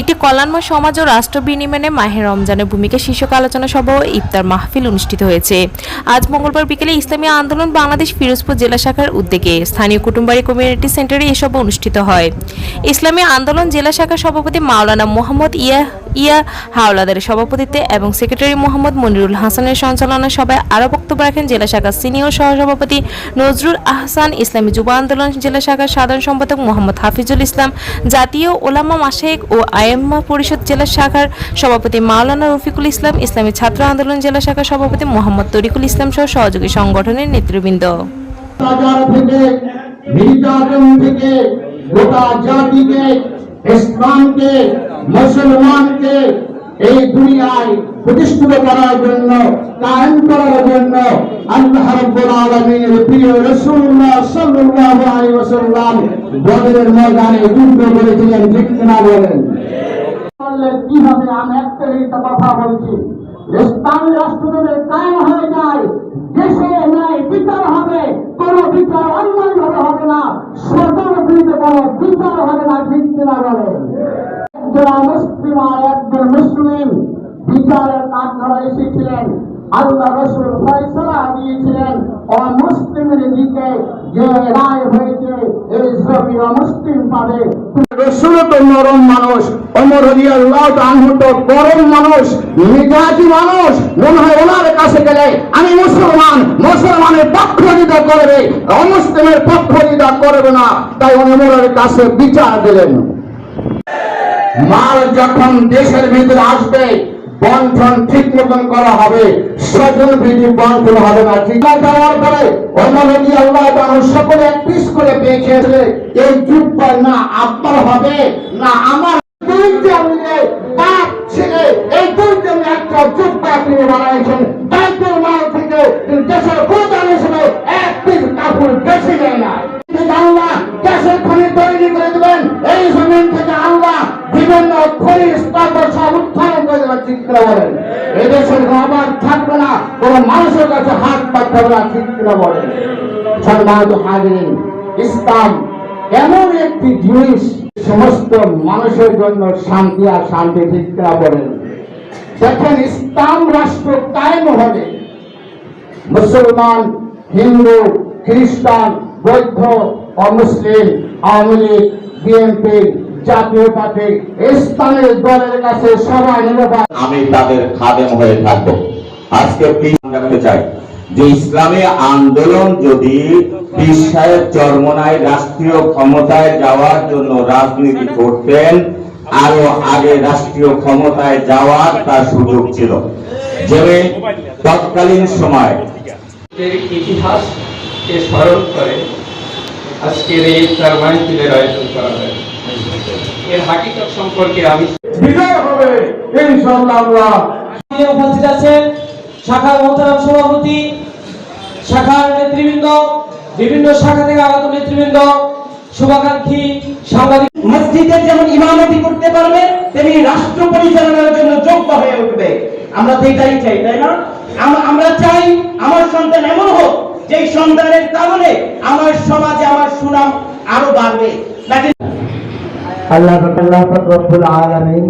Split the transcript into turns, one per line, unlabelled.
একটি কল্যাণময় সমাজ ও রাষ্ট্র বিনিময়ে মাহের রমজানের ভূমিকা শীর্ষক আলোচনা সভা ও ইফতার মাহফিল অনুষ্ঠিত হয়েছে। আজ মঙ্গলবার বিকেলে ইসলামী আন্দোলন বাংলাদেশ ফিরোজপুর জেলা শাখার উদ্যোগে স্থানীয় কুটুম্বাড়ি কমিউনিটি সেন্টারে এসব অনুষ্ঠিত হয়। ইসলামী আন্দোলন জেলা শাখার সভাপতি মাওলানা মোহাম্মদ ইয়া ইয়া হাওলাদারের সভাপতিত্বে এবং সেক্রেটারি মোহাম্মদ মনিরুল হাসানের সঞ্চালনা সভায় আরও বক্তব্য রাখেন জেলা শাখার সিনিয়র সহসভাপতি নজরুল আহসান, ইসলামী যুব আন্দোলন জেলা শাখার সাধারণ সম্পাদক মোহাম্মদ হাফিজুল ইসলাম, জাতীয় ওলামা মাসায়েক ও আইএমমা পরিষদ জেলা শাখার সভাপতি মাওলানা রফিকুল ইসলাম, ইসলামী ছাত্র আন্দোলন জেলা শাখার সভাপতি মোহাম্মদ তরিকুল ইসলাম সহ সহযোগী সংগঠনের নেতৃবৃন্দ।
থেকে, গোটা জাতিকে, ইসলামকে মুসলমানকে এই দুনিয়ায় প্রতিষ্ঠিত করার জন্য, কায়েম করার জন্য আল্লাহ রাব্বুল আলামিনের প্রিয় রাসূলুল্লাহ সাল্লাল্লাহু আলাইহি ওয়াসাল্লাম বদরের ময়দানে যুদ্ধ করেছিলেন, ঠিক না বলেন? কীভাবে আমি একটা একটা কথা বলছি? ইসলামী রাষ্ট্র কায়েম হয়ে যায় দেশে ন্যায় বিচার হবে, কোন বিচার অন্যায় হবে না, সরকার বিচার হবে না, ঠিক কিনা বলেন? এসেছিলেন আল্লাহ রসুল ফয়সলা দিয়েছিলেন অমুসলিমের দিকে যে রায় হয়েছে, এই সবই অমুসলিম পাবে। রসুল, তো নরম মানুষ অমর তো গরম মানুষ মানুষ, মনে হয় ওনার কাছে গেলে আমি মুসলমান, মুসলমানের পক্ষ করবে, অমুসলিমের পক্ষ করবে না। তাই অমরের কাছে বিচার দিলেন। মাল যখন দেশের ভিতরে আসবে বন্টন ঠিক মতন করা হবে স্বজন বিধি বন্টন হবে না। ঠিক দেওয়ার পরে অমরদি আল্লাহ তাআলা সকলে এক পিস করে পেয়ে এই যুদ্ধ না আপনার হবে, না আমার। এই জমিন থেকে আল্লাহ বিভিন্ন বলেন এই দেশের থাকবে না মানুষের কাছে হাত না বলেন হাজিরিন, ইসলাম এমন একটি জিনিস, সমস্ত মানুষের জন্য শান্তি আর শান্তি করে বলেন দেখেন, ইসলাম রাষ্ট্র কায়েম হবে। মুসলমান, হিন্দু, খ্রিস্টান, বৌদ্ধ অমুসলিম আওয়ামী লীগ, বিএনপি জাতীয় পার্টি ইসলামের দলের কাছে সবাই নিরাপদ।
আমি তাদের খাদেম হয়ে থাকব। আজকে রাখতে চাই? যে ইসলামী আন্দোলন যদি পীর সাহেব চরমনায় রাষ্ট্রীয় ক্ষমতায় যাওয়ার জন্য রাজনীতি করতেন আরও আগে রাষ্ট্রীয় ক্ষমতায় যাওয়ার তার সুযোগ ছিল। যে তৎকালীন সময়
এর ইতিহাসকে স্মরণ করে আজকের এই ইফতার মাহফিলের আয়োজন করা হয় এর হাকিকত সম্পর্কে আমি
বিজয় হবে ইনশাআল্লাহ।
উপস্থিত আছেন শাখার মোহতারাম সভাপতি শাখার নেতৃবৃন্দ বিভিন্ন শাখা থেকে আগত নেতৃবৃন্দ শুভাকাঙ্ক্ষী সাংবাদিক।
মসজিদের যেমন ইমামতি করতে পারবে তেমনি রাষ্ট্র পরিচালনার জন্য যোগ্য হয়ে উঠবে। আমরা তো এটাই চাই তাই না? আমরা চাই আমার সন্তান এমন হোক যে সন্তানের কারণে আমার সমাজে আমার সুনাম আরও বাড়বে। নাকি
আল্লাহ আল্লাহ রব্বুল আলামিন